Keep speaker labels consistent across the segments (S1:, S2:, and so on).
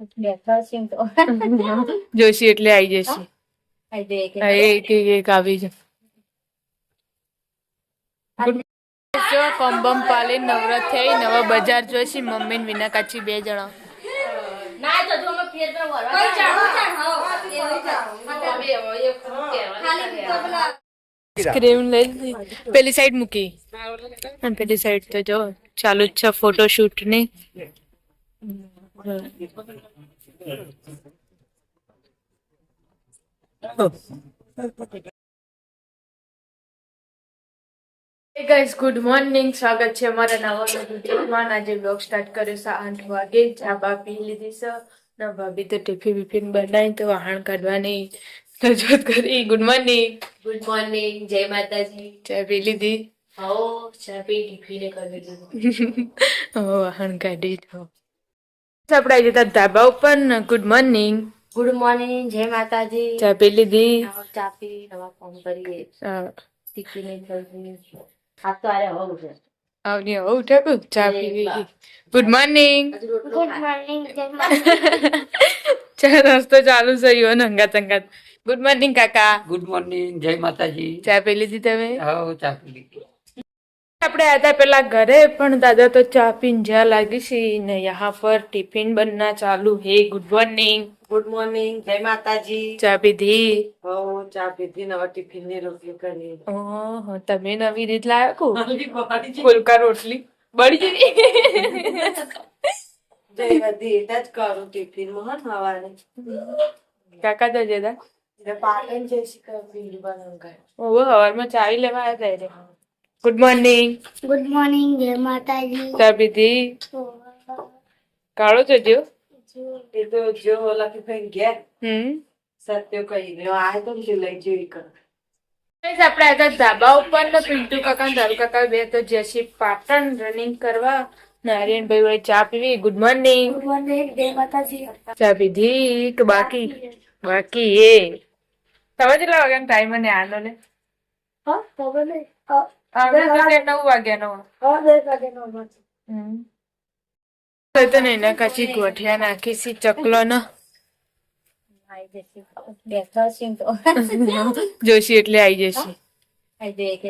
S1: જોશી એટલે આવી જશે. એક એક એક આવી જશે જો કંબમ પાલી નવરત થઈ નવા બજાર જોઈશી મમ્મી ને વિના કાચી બે જણા.
S2: ના તો જો અમે ફેર પર વરવા કોઈ ચાલો ખાલી
S1: ક્રીમ લઈ પેલી સાઈડ મૂકી. અને પેલી સાઈડ તો જો ચાલુ જ છે ફોટોશૂટની. ગાઈસ ગુડ મોર્નિંગ સ્વાગત છે અમારા નવા વિડીયોમાં. આજે બ્લોગ સ્ટાર્ટ કર્યો છે આઠ વાગે. ચા બા પી લીધી છે. ને ભાભી તો ટિફિન બિફિન બનાવી તો વહાણ કાઢવાની રજૂઆત કરી. ગુડ મોર્નિંગ
S2: ગુડ મોર્નિંગ જય માતાજી.
S1: ચા પી લીધી?
S2: હો ચા પી ટિફિને કરી
S1: લીધું. વાહણ કાઢી આપણે આવી જતા ધાબા ઉપર ગુડ મોર્નિંગ
S2: ગુડ મોર્નિંગ જય માતાજી.
S1: ચા પી લીધી?
S2: ચા પી નવા ફોન કરીએ.
S1: હા,
S2: ટિફિને કરી આ તો આરે હોવું છે.
S1: આવની હવે ઉઠ્યા ચા પી લીધી ગુડ મોર્નિંગ
S2: ગુડ મોર્નિંગ જય
S1: ચા નાસ્તો ચાલુ છે યો ને અંગાત અંગાત ગુડ મોર્નિંગ કાકા.
S3: ગુડ મોર્નિંગ જય માતાજી.
S1: ચા પી લીધી તમે?
S3: હા ચા પી લીધી.
S1: આપણે આયા પેલા ઘરે પણ દાદા તો ચા પીને જ્યાં લાગી છે ને યહાં પર ટિફિન બનના ચાલુ. હે ગુડ મોર્નિંગ
S4: ગુડ મોર્નિંગ જય માતાજી.
S1: ચા પીધી?
S4: હો ચા પીધી નવા ટિફિનની રોટલી કરી
S1: ઓહો તમે નવી રીત લાયા કો? ફુલકા રોટલી. બળી જઈ.
S4: જય વધી એટલે જ કરું ટિફિનમાં હવારે
S1: કાકા તો જતા.
S4: પાટણ જય શિખર ભીડ બનાવ
S1: ઓહો હવારમાં ચાવી લેવા આવ્યા હતા ગુડ મોર્નિંગ
S2: ગુડ મોર્નિંગ જય માતાજી
S1: ચા પીધી કાળો તો જો?
S4: એ તો જો લખી ભાઈ ગયા
S1: હમ.
S4: સત્ય કહી રહ્યો આ તો શું લઈ જેવી કર.
S1: આપણે આજે ધાબા ઉપર ને પિન્ટુ કાકા ને દારૂ કાકા બે તો જશે પાટણ રનિંગ કરવા નારાયણભાઈ વડે ચા પીવી. ગુડ મોર્નિંગ
S2: ગુડ મોર્નિંગ જય માતાજી
S1: ચા પીધી કે બાકી બાકી એ. તમે કેટલા વાગ્યાનો ટાઈમ અને આનો ને
S2: હા ખબર નહીં.
S1: તો નવ વાગ્યાનો
S2: હા.
S1: તો નહીં ના ગોઠિયા નાખી સી ચકલો નો.
S2: જશે.
S1: એટલે આવી જશે.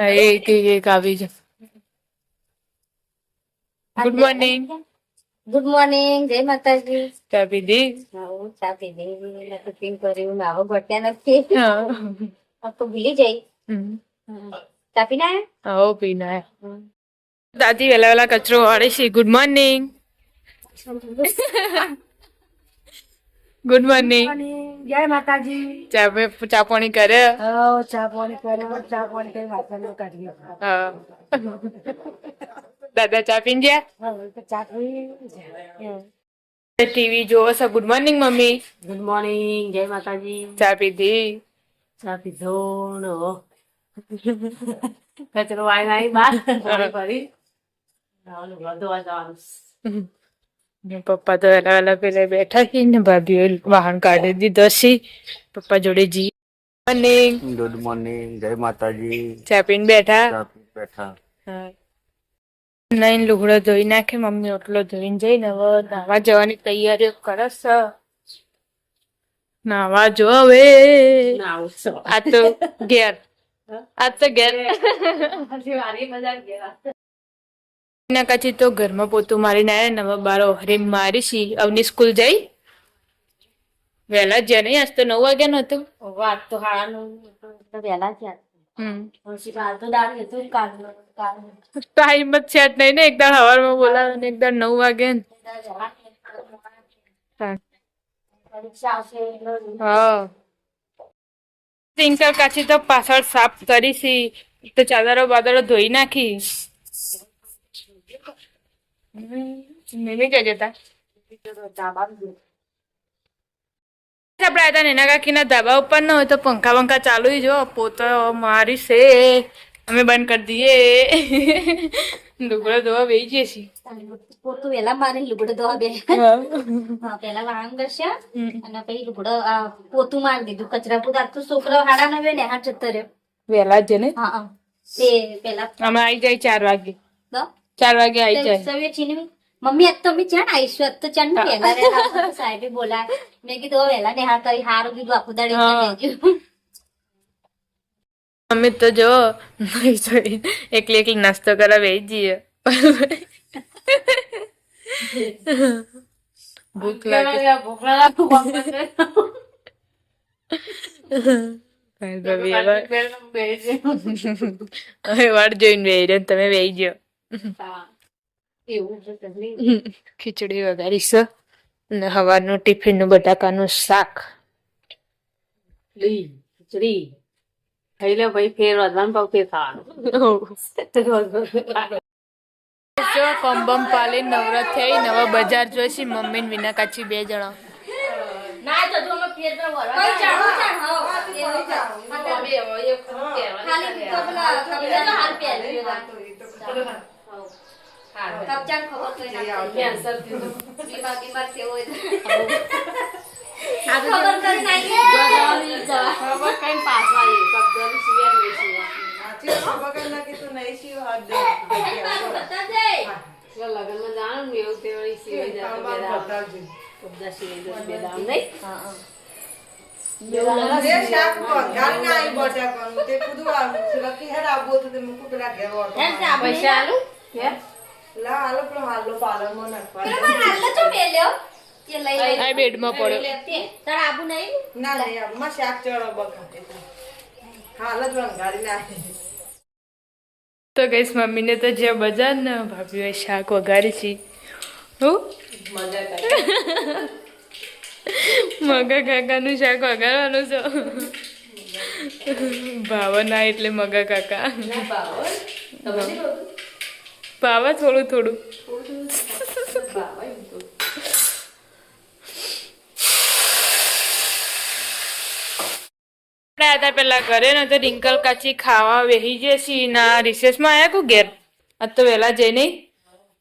S1: હા, એક એક આવી જશે ગુડ મોર્નિંગ
S2: ગુડ મોર્નિંગ જય માતાજી.
S1: ચા પીધી?
S2: આવું ચા પીધી. કુકિંગ કર્યું આવો ઘટ્યા નથી.
S1: હા.
S2: તો ભૂલી જઈ. ચા પીને આયા?
S1: હો પીને આયા દાદી વેલા વેલા કચરો વાળે છે. ગુડ મોર્નિંગ ગુડ મોર્નિંગ
S2: જય માતાજી.
S1: ચા ચા પાણી કરે?
S2: ચા પાણી કરે. ચા પાણી કરી વાસણ કાઢી
S1: હા. દાદા ચા પીને ગયા?
S2: ચા પી
S1: ટીવી જોવો છો. Good morning mummy.
S4: Good morning જય માતાજી.
S1: ચા પીધી?
S4: ચા પીધો. કચરો આવી આવી બાર. પાણી ભરી રાવનું ઘર ધોવા જવાનું.
S1: ને પપ્પા તો વેલા વેલા પેલા બેઠા છે ને ભાભી વાહન કાઢી દીધો છે. પપ્પા જોડે જી. મોર્નિંગ
S3: ગુડ મોર્નિંગ જય માતાજી.
S1: ચા પીને બેઠા?
S3: બેઠા.
S1: નહીં લુગડો ધોઈ નાખે મમ્મી ઓટલો ધોઈને જઈને હવે નાવા જવાની તૈયારીઓ કરસ નાવા જો હવે. આ તો ઘેર આ તો ઘેર.
S4: વારી મજા ગયા.
S1: એના કાચી તો ઘરમાં પોતું મારીને આવ્યા નવા બારો હરી મારી છી અવની સ્કૂલ જઈ. વહેલા જ નહીં આજ તો નવ વાગ્યા નું હતું.
S2: વાત તો હાળાનું વહેલા
S1: ટાઈમ જ સેટ નહીં ને એકદમ સવારમાં બોલાવે ને એકદમ નવ વાગે હા. ટિંકર કાચી તો પાછળ સાફ કરી છી તો ચાદરો બાદરો ધોઈ નાખી મિમી જતા? આપણે નેના કાકીના ધાબા ઉપર ન હોય તો પંખા પંખા ચાલુ જો, પોતો મારી છે અમે બંધ કરી દઈએ. લુગડો ધોવા બેસી જશે
S2: પોતું વહેલા મારે લુગડો ધોવા બે.
S1: હા.
S2: હા પેલા વાહન કરશે. અને પછી લુગડો પોતું મારી દીધું. કચરા પોતા તો છોકરો હાડા નવે ને હાથ જતો રહ્યો.
S1: વહેલા જ ને?
S2: હા હા. તે પેલા
S1: અમે આવી જાય ચાર વાગે. ચાર વાગે આવી જાય.
S2: સવે ચીનવી મમ્મી આજ તો અમે ચાણ આવીશું આજ તો ચાણ સાહેબે બોલા મેં કીધું વેલા ને હા કરી હારું કીધું. આખું દાડે
S1: અમે તો જો નહીં જોઈ. એકલી એકલી નાસ્તો કરવા બેસી જઈએ. ભૂખ લાગે.
S4: ભૂખ લાગે
S1: જોઈને રહ્યો તમે ગયો. ખીચડી છે અને સવારનું ટિફિનનું બટાકાનું શાક.
S4: ખીચડી. ખાઈ લે ભાઈ ફેર વધવાનું પાવ ફેર ખાવાનું.
S1: જો કંબમ પાલી નવરાત થઈ નવા બજાર જોઈશી મમ્મી ને વિના કાચી બે જણા.
S2: કઈ હો. તો તો હાલ પહેરજો તા. કપચાં ખબર તો ના પડી. બીમાર બીમાર થયો હોય તો. ખબર કરી નાખી.
S4: ખબર કઈ પાછા આવી કબજાની સિવાય નહીં સિવાય.
S2: બતાવજે.
S4: જો લગનમાં જાણું ને એવું તે વળી સિવાય જાય તો બે દામ. કબજા સિવાય જાય તો બે દામ નહીં? પૈસા? હે?
S2: પેલો મારે હાલ તો મેલ્યો. એ લઈ લઈ.
S1: આ બેડમાં પડ્યો.
S2: તારે આબુ નહીં?
S1: તો ગઈશ મમ્મીને તો જે બજાર ને ભાભીએ શાક વઘારી છે. હું? મગા કાકાનું શાક વઘારવાનું છે. ભાવ ના એટલે મગા કાકા. ભાવ. થોડું થોડું. હતા પેલા ઘરે ને તો રિંકલ કાચી ખાવા બેસી જશે ના, રિસેસમાં આયા કો ઘેર? આ તો વેલા નહીં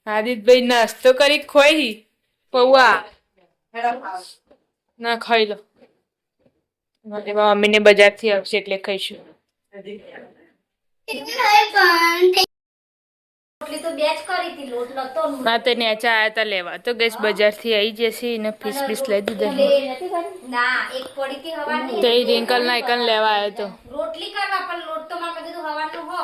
S1: આદિતભાઈ નાસ્તો કરી ખોઈ પૌવા. ના, ખાઈ લો. એમાં મમ્મીને બજારથી આવશે એટલે ખાઈશું.
S2: રોટલી તો ને.
S1: નેચા આયા તા લેવા. તો ગઈશ બજારથી આવી જશે ને પીસ પીસ લઈ દીધા તો એ રિંકલ ના એકન લેવા આવ્યો તો.
S2: રોટલી કરવા પણ લોટ તો મારે કીધું હવાનું હો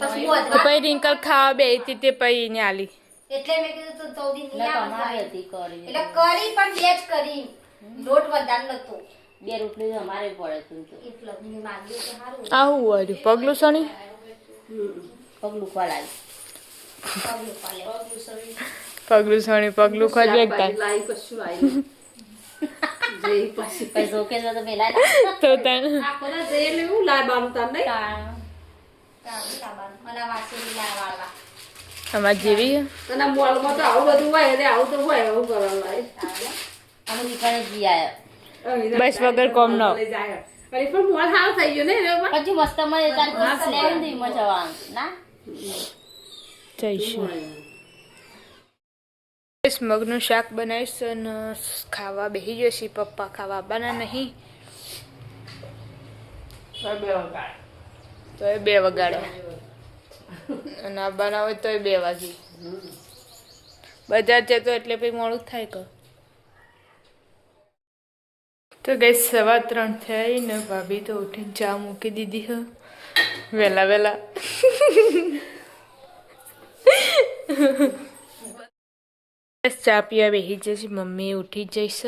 S2: પછી
S1: રિંકલ ખાવા બે હતી તે પછી એને આલી.
S2: એટલે મેં કીધું તું ચૌદી ની આવે એટલે કરી પણ બે જ કરી. લોટ વધારે નતો
S5: બે રોટલી અમારે પડે
S1: આવું હોય પગલું સણી?
S5: પગલું ખોલાય
S2: પગલું
S1: પગલું સણી. પગલું
S4: જઈ
S1: તને
S4: જઈ
S2: લાવવા
S1: અમાર જેવી
S4: અને મોલમાં તો આવું બધું હોય આવું તો હોય એવું કરવા લાય
S5: અમે નીકળે જી આયા.
S1: બસ વગર કોમ ન
S4: અરે પણ મોલ હાલ થઈ ગયો ને.
S5: પછી મસ્ત મળે તાર લેવું ને એમાં ના
S1: જઈશું બસ મગનું શાક બનાવીશ અને ખાવા બેસી જશે પપ્પા ખાવા બના નહીં તો એ બે વગાડે અને આવવાના હોય તો એ બે વાગે બજાર જતો એટલે પછી મોડું થાય કે તો ગઈ સવા ત્રણ થઈ ને ભાભી તો ઉઠીને ચા મૂકી દીધી હ. વહેલા વહેલા ચા પીવા બેસી જશે મમ્મી ઉઠી જઈશ.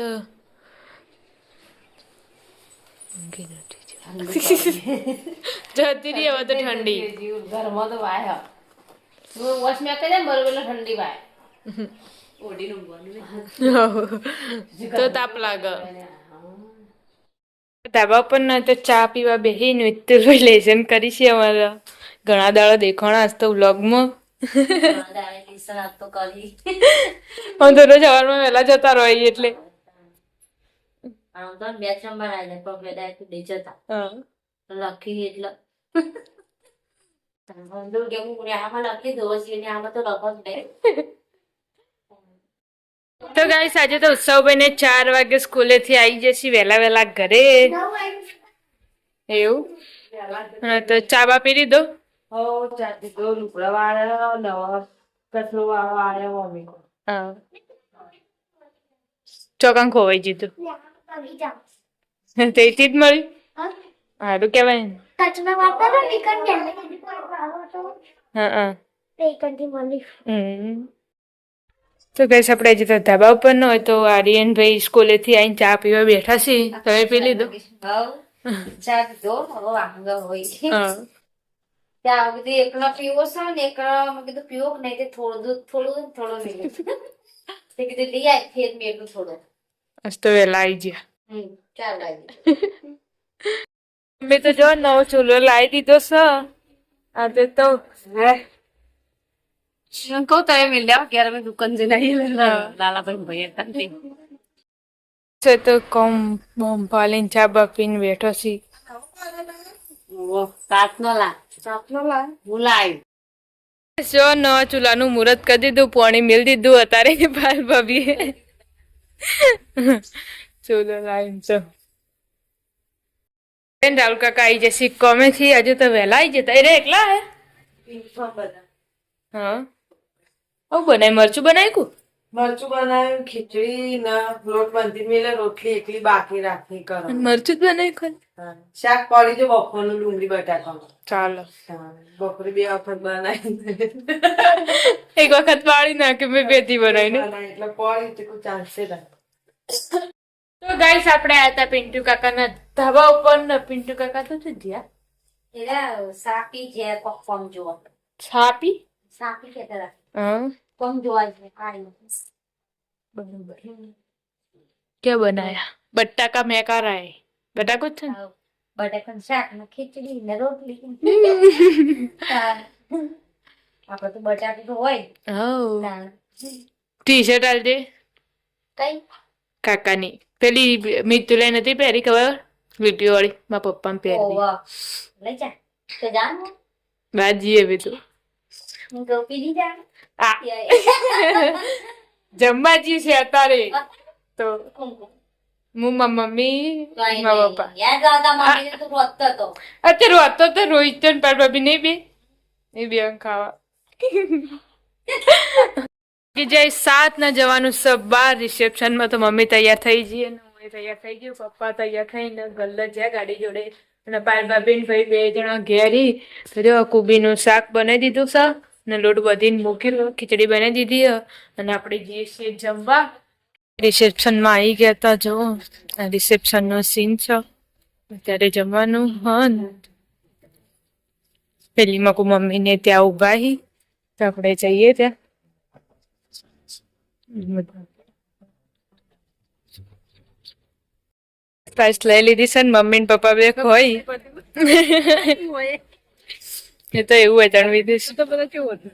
S1: જતી. રહી હવે તો ઠંડી.
S5: ઘરમાં તો વાય વોશ મેં દે બરોબર ઠંડી વાય.
S1: તો તાપ લાગે. ધાબા પર ન તો ચા પીવા બેસી નૃત્ય લેસન કરી છે અમારા ઘણા દાડા દેખાણા આજ તો વ્લોગમાં હું તો રોજ સવારમાં વહેલા જતા. રહી એટલે
S5: લખી એટલે. લખી દો આમાં તો લખો જ નહીં.
S1: તો ગાઈસ આજે તો ઉત્સવભાઈને ચાર વાગે સ્કૂલેથી આવી જશે વહેલા વહેલા ઘરે. એવું? તો ચા બા પી લીધો?
S4: હો ચાતી તો લુગડા વાળા નવા કચરો વાળો આવ્યો મમ્મી કો
S1: હા. ચોકાન ખોવાઈ જીધું તેથી જ મળ્યું સારું કેવાય ને. હા હા.
S6: મળી.
S1: હમ. તો કઈ આપણે હજી તો ધાબા ઉપર ન હોય તો આર્યનભાઈ સ્કૂલેથી આવીને ચા પીવા બેઠા છે તમે પી લીધો.
S2: ચા કીધું એકલો પીવો છે ને એકલો મેં કીધું પીવો નહીં તે થોડું દૂધ થોડું થોડું કીધું લઈ ફેર મેં એટલું થોડું.
S1: આજ તો વહેલા આવી ગયા.
S2: હમ ચાલ આવી
S1: મેં તો જો નવો ચૂલો લાવી દીધો છે. આ તે તો
S4: કહું તમે મિલ્યા ક્યારે મેં દુકાન જઈને આવી લાલાભાઈ ભાઈ હતા
S1: છે તો કોમ બોમ પાલીને ચા બાપીને બેઠો છે
S4: કાચનો લા કાચનો લા લાવી
S1: જો નવા ચૂલાનું મુહૂર્ત કરી દીધું પાણી મેલ દીધું અત્યારે બાર ભાભીએ ચૂલો લાવીને તો બેન રાહુલ કાકા આવી જશે કોમે થી હજુ તો વહેલા આવી જતા એ રે એકલા હે હા ઓ બનાવી મરચું બનાવ્યું
S7: મરચું બનાવ્યું ખીચડી ના રોટ બાંધી મેલે રોટલી એકલી બાકી રાખી કરો
S1: મરચું જ બનાવ્યું ખાલી
S7: શાક પડી જો બપોરનું ડુંગળી બટાકાનું.
S1: ચાલો.
S7: બપોરે બે વખત બનાવી
S1: એક વખત પાડી નાખે મેં બેથી બનાવીને
S7: એટલે પડી તો કોઈ ચાલશે
S1: તો ગાઈસ આપણે આયા હતા પિન્ટુ કાકાના ધાબા ઉપર ને. પિન્ટુ કાકા તો છે જ્યાં
S2: એલા સાપી કોક કોમ જોવા
S1: છાપી
S2: સાપી કેતા
S1: બરોબર. કે બનાયા? બટાકા મેં કારા હે બટાકો છે ને?
S2: બટાકા શાક ને ખીચડી ને રોટલી. આપણે તો બટાકા તો હોય હો
S1: ટી શર્ટ આલજે
S2: કઈ?
S1: કાકાની. પેલી મિતુલે નથી પહેરી ખબર? વીડિયો વાળી. મારા પપ્પા પહેરી.
S2: લઈ જા. તો જાન
S1: બાજીએ બી તું.
S2: ગોપી દી જા
S1: આ જમવા જી છે અત્યારે તો હું મમ્મી મારા પપ્પા
S2: રોત
S1: અત્યારે વાતો તો રોહિત ને પાર ભાભી નહીં બે એ બે ખાવા કે જાય સાત ના જવાનું સબ બાર રિસેપ્શનમાં તો મમ્મી તૈયાર થઈ જઈએ ને હું તૈયાર થઈ ગયું પપ્પા તૈયાર થઈને ગલ્લા જ્યાં ગાડી જોડે અને પાર ભાભી ને ભાઈ બે જણા ઘેરી તો જો કુબીનું શાક બનાવી દીધું છે ને લોટ બધીને મૂકેલો, ખીચડી બનાવી દીધી અને આપણે જઈએ છીએ જમવા, રિસેપ્શનમાં આવી ગયા હતા જો. રિસેપ્શનનો સીન છે. અત્યારે જમવાનું હા. પેલી મકુ મમ્મીને ત્યાં ઊભા હી. તો આપણે જઈએ ત્યાં. લઈ લીધી છે ને મમ્મી ને પપ્પા બે હોય? એ તો એવું હોય ત્રણ વિધિ
S4: તો બધા કેવું હતું?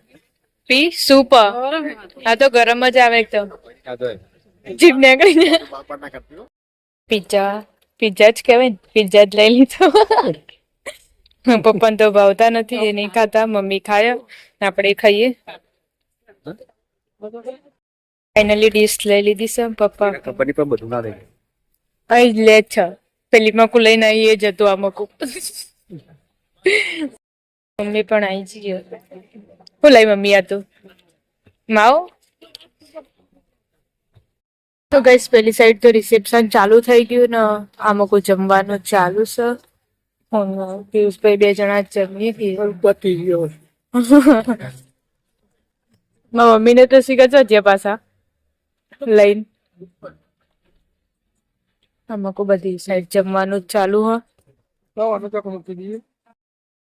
S1: પી? સૂપ આ તો ગરમ જ આવે એકદમ. જીભ નીકળી પિઝા. પિઝા જ કહેવાય ને. પિઝા જ લઈ લીધો. પપ્પાને તો ભાવતા નથી એ નહીં ખાતા. મમ્મી ખાય. ને આપણે ખાઈએ. ફાઇનલી ડીશ લઈ લીધી છે પપ્પા.
S3: કંપની પર બધું ના લઈ.
S1: અહીં જ લે છે. પેલી મકુ લઈને આવીએ જતો જતું આ મકુ. મમ્મી પણ આવી ગયો શું લઈ મમ્મી આ તું? માવો? તો ગઈસ પેલી સાઈડ તો રિસેપ્શન ચાલુ થઈ ગયું ને આમાં કોઈ જમવાનું ચાલુ છે. પિયુષભાઈ બે જણા જમીએ
S3: પતી ગયો.
S1: મારા મમ્મીને તો શીખે છે પાછા. લઈને. અમુક બધી સાઈડ જમવાનું ચાલુ હ.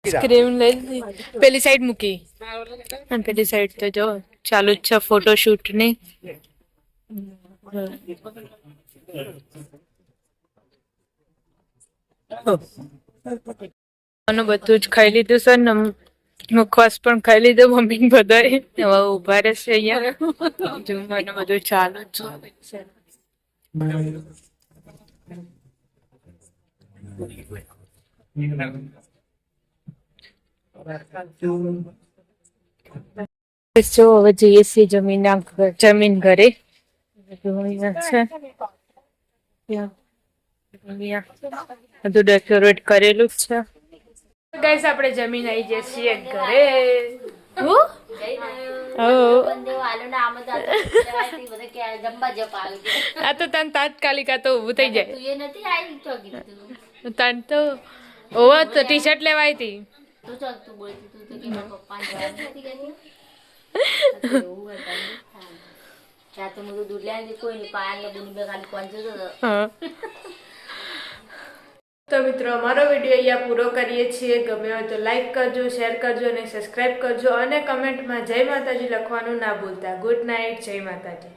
S1: સ્ક્રીન લઈ પેલી સાઈડ મૂકી અને પેલી સાઈડ તો જો ચાલુ જ છે ફોટોશૂટની આનું બધું જ ખાઈ લીધું છે ને મુખવાસ પણ ખાઈ લીધો મમ્મી બધાએ. હવે ઊભા રહેશે અહીંયા. જમવાનું બધું ચાલુ જ છે. જો હવે જઈએ છીએ જમીન જમીન ઘરે. બધું ડેકોરેટ કરેલું જ છે. ગાઈસ આપણે જમીન આવી જઈએ છીએ ઘરે. આ તો તને તાત્કાલિક આ તો ઊભું થઈ જાય.
S5: તું એ નથી આવી તો કીધું.
S1: તને તો ઓવો તો ટી શર્ટ લેવાય હતી.
S5: તું ચાલ તું બોલતી તું તો કે મારા પપ્પા નથી કરી એવું હતા ત્યાં તો બધું દૂધ લેવા કોઈ નહીં પાયા ને બુની બે ખાલી હતો
S1: તો મિત્રો અમારો વીડિયો અહીંયા પૂરો કરીએ છીએ. ગમે હોય તો લાઈક કરજો શેર કરજો અને સબસ્ક્રાઈબ કરજો. અને કમેન્ટમાં જય માતાજી લખવાનું ના ભૂલતા. ગુડ નાઇટ જય માતાજી.